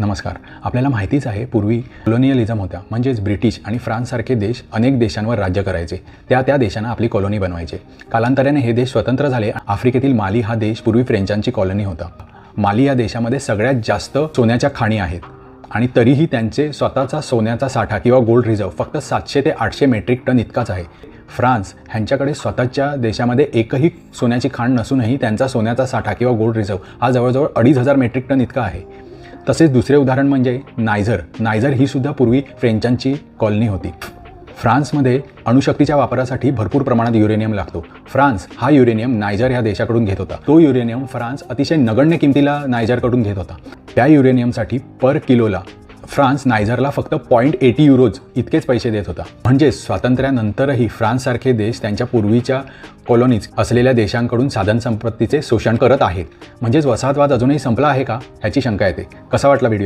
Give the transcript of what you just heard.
नमस्कार. आपल्याला माहितीच आहे पूर्वी कॉलोनियलिझम होत्या. म्हणजेच ब्रिटिश आणि फ्रान्ससारखे देश अनेक देशांवर राज्य करायचे. त्या त्या देशांना आपली कॉलनी बनवायचे. कालांतराने हे देश स्वतंत्र झाले. आफ्रिकेतील माली हा देश पूर्वी फ्रेंचांची कॉलनी होता. माली या देशामध्ये सगळ्यात जास्त सोन्याच्या खाणी आहेत. आणि तरीही त्यांचे स्वतःचा सोन्याचा साठा किंवा गोल्ड रिझर्व फक्त सातशे ते आठशे मेट्रिक टन इतकाच आहे. फ्रान्स ह्यांच्याकडे स्वतःच्या देशामध्ये एकही सोन्याची खाण नसूनही त्यांचा सोन्याचा साठा किंवा गोल्ड रिझर्व हा जवळजवळ अडीच हजार मेट्रिक टन इतका आहे. तसेच दुसरे उदाहरण म्हणजे नायझर. नायझर ही सुद्धा पूर्वी फ्रेंचांची कॉलनी होती. फ्रान्समध्ये अणुशक्तीच्या वापरासाठी भरपूर प्रमाणात युरेनियम लागतो. फ्रान्स हा युरेनियम नायझर ह्या देशाकडून घेत होता. तो युरेनियम फ्रान्स अतिशय नगण्य किमतीला नायझरकडून घेत होता. त्या युरेनियमसाठी पर किलोला फ्रान्स नायझरला फक्त पॉईंट एटी युरोज इतकेच पैसे देत होता. म्हणजे स्वातंत्र्यानंतरही फ्रान्ससारखे देश त्यांच्या पूर्वीच्या कॉलनीज असलेल्या देशांकडून साधनसंपत्तीचे शोषण करत आहेत. म्हणजेच वसाहतवाद अजूनही संपला आहे का? ह्याची शंका येते. कसा वाटला व्हिडिओ